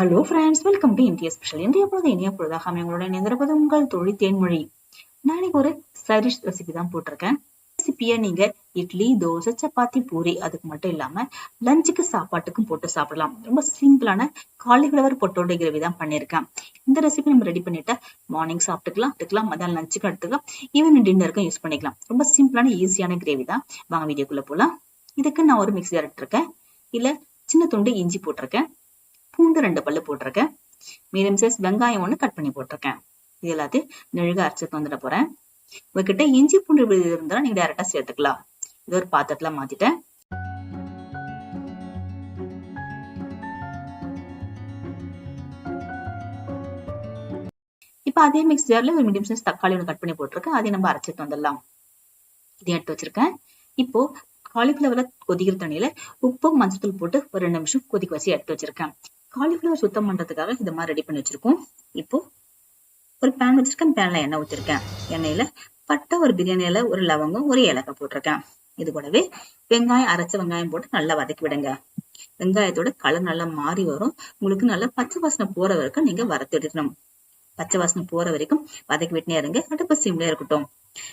Hello friends welcome to India special இந்திய பொழுது இனிய பொழுதாக உங்களோட இணைந்திருப்பது உங்கள் தொழில் தேன்மொழி. நான் இன்னைக்கு ஒரு சரிஷ் ரெசிபி தான் போட்டிருக்கேன். ரெசிபியை நீங்க இட்லி தோசை சப்பாத்தி பூரி அதுக்கு மட்டும் இல்லாம லஞ்சுக்கு சாப்பாட்டுக்கும் போட்டு சாப்பிடலாம். ரொம்ப சிம்பிளான காலிஃபிளவர் பொட்டோட கிரேவி தான் பண்ணியிருக்கேன். இந்த ரெசிபி நம்ம ரெடி பண்ணிட்டா மார்னிங் சாப்பிட்டுக்கலாம் எடுத்துக்கலாம் மதியம் லஞ்சுக்கு எடுத்துக்கலாம் ஈவினிங் டின்னருக்கும் யூஸ் பண்ணிக்கலாம். ரொம்ப சிம்பிளான ஈஸியான கிரேவி தான். வாங்க வீடியோக்குள்ள போலாம். இதுக்கு நான் ஒரு மிக்சி இருக்கேன் இல்ல சின்ன துண்டு இஞ்சி போட்டிருக்கேன். பூண்டு ரெண்டு பல்லு போட்டிருக்கேன். மீடியம் சைஸ் வெங்காயம் ஒண்ணு கட் பண்ணி போட்டிருக்கேன். இது எல்லாத்தையும் நெழுக அரைச்சிட்டு வந்துட போறேன். உங்ககிட்ட இஞ்சி பூண்டு விழுது நீங்க டைரக்டா சேர்த்துக்கலாம். இது ஒரு பாத்திரத்துல மாத்திட்டேன். இப்போ அதே மிக்ஸ் ஜார்ல ஒரு மீடியம் சைஸ் தக்காளி ஒன்று கட் பண்ணி போட்டிருக்கேன். அதையும் நம்ம அரைச்சிட்டு வந்துடலாம். இதையும் எடுத்து வச்சிருக்கேன். இப்போ காலிஃபிளவரை கொதிக்கிற தண்ணியில உப்பு மஞ்சத்தூள் போட்டு ஒரு ரெண்டு நிமிஷம் கொதிக்க வச்சு எடுத்து வச்சிருக்கேன். காலிஃபிளவர் சுத்தம் பண்றதுக்காக இந்த மாதிரி ரெடி பண்ணி வச்சிருக்கோம். இப்போ ஒரு பேன் வச்சிருக்கேன். பேன்ல எண்ணெய் ஊத்திருக்கேன். எண்ணெயில பட்டை ஒரு பிரியாணி இலை ஒரு லவங்கம் ஒரு ஏலக்காய் போட்டிருக்கேன். இது கூடவே வெங்காயம் அரைச்ச வெங்காயம் போட்டு நல்லா வதக்கி விடுங்க. வெங்காயத்தோட கலர் நல்லா மாறி வரும். உங்களுக்கு நல்லா பச்சை வாசனை போற வரைக்கும் நீங்க வறுத்துடணும் பச்சை வாசனை போற வரைக்கும் வதக்கி விட்டுனே இருங்க. அடுப்பு சிம்ல இருக்கட்டும்.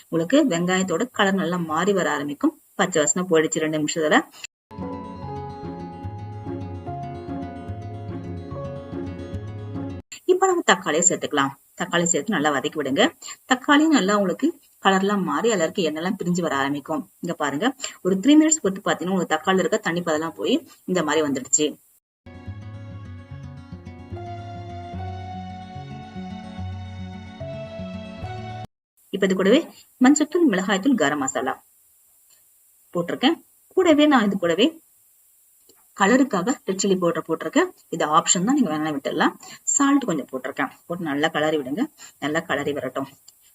உங்களுக்கு வெங்காயத்தோட கலர் நல்லா மாறி வர ஆரம்பிக்கும். பச்சை வாசனை போயிடுச்சு. ரெண்டு நிமிஷத்துல இப்ப நம்ம தக்காளியை சேர்த்துக்கலாம். தக்காளி சேர்த்து நல்லா வதக்கி விடுங்க. தக்காளி நல்லா உங்களுக்கு கலர்லாம் மாறி எல்லாருக்கும் எண்ணெய்லாம் பிரிஞ்சு வர ஆரம்பிக்கும். இங்க பாருங்க. ஒரு த்ரீ மினிட்ஸ் பொறுத்து பாத்தீங்கன்னா உங்களுக்கு தக்காளி இருக்க தண்ணி பதெல்லாம் போய் இந்த மாதிரி வந்துடுச்சு. இப்ப இது கூடவே மஞ்சத்தூள் மிளகாய்த்தூள் கரம் மசாலா போட்டிருக்கேன். கூடவே நான் இது கூடவே கலருக்காக ரெட் சில்லி பவுடர் போட்டிருக்கேன். இது ஆப்ஷன் தான். நீங்க வேணாம் விட்டுடலாம். சால்ட் கொஞ்சம் போட்டிருக்கேன். போட்டு நல்லா கலரி விடுங்க. நல்லா கலரி வரட்டும்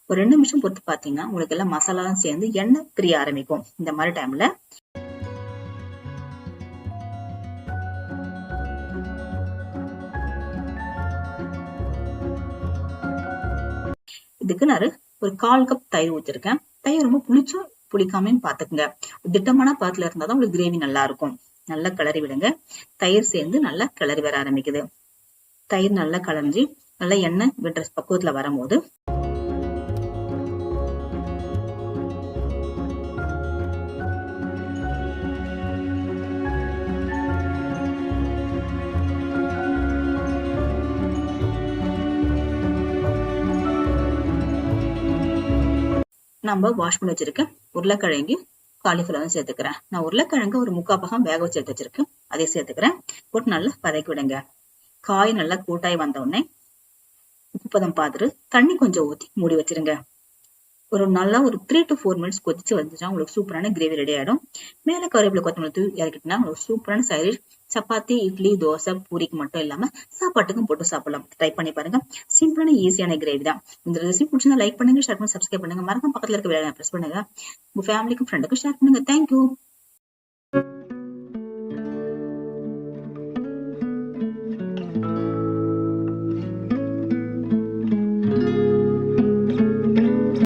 ஒரு ரெண்டு நிமிஷம் பொறுத்து பாத்தீங்கன்னா உங்களுக்கு எல்லாம் மசாலாலாம் சேர்ந்து எண்ணெய் பிரிய ஆரம்பிக்கும். இந்த மாதிரி டைம்ல இதுக்கு நான் ஒரு கால் கப் தயிர் ஊற்றிருக்கேன் தயிர் ரொம்ப புளிச்சும் புளிக்காமையும் பாத்துக்குங்க திட்டமான பாத்துல இருந்தாதான் உங்களுக்கு கிரேவி நல்லா இருக்கும். நல்லா கிளறி விடுங்க. தயிர் சேர்ந்து நல்லா கிளறி வர ஆரம்பிக்குது. தயிர் நல்லா கலஞ்சி நல்லா எண்ணெய் விடுற பக்குவத்துல வரும்போது நம்ம வாஷ் பண்ணி வச்சிருக்கேன் உருளைக்கிழங்கு காலிஃபிளவரும் சேர்த்துக்கிறேன். நான் உருளைக்கிழங்கு ஒரு முக்கா பகம் வேக வச்சு எடுத்து வச்சிருக்கேன். அதை சேர்த்துக்கிறேன். போட்டு நல்லா வதக்கி விடுங்க. காய் நல்லா கூட்டாய் வந்த உடனே உப்பு பார்த்துட்டு தண்ணி கொஞ்சம் ஊத்தி மூடி வச்சிருங்க. ஒரு நல்லா ஒரு த்ரீ டு ஃபோர் மினிட்ஸ் கொதிச்சு வந்துச்சா உங்களுக்கு சூப்பரான கிரேவி ரெடி ஆயிடும். மேல கருவேப்பிலை கொத்தமல்லி தூவி இறக்கிட்டுனா உங்களுக்கு சூப்பரான சைடிஷ் சப்பாத்தி இட்லி தோசை பூரிக்கு மட்டும் இல்லாம சாப்பாட்டுக்கும் போட்டு சாப்பிடலாம். ட்ரை பண்ணி பாருங்க. சிம்பிளான ஈஸியான கிரேவி தான். இந்த ரெசிபி பிடிச்சிருந்தா லைக் பண்ணுங்க ஷேர் பண்ணி சப்ஸ்கிரைப் பண்ணுங்க. மறக்காம பக்கத்துல இருக்க வேலை பிரஸ் பண்ணுங்க. உங்க ஃபேமிலிக்கும் ஃப்ரெண்டுக்கும் ஷேர் பண்ணுங்க. தேங்க்யூ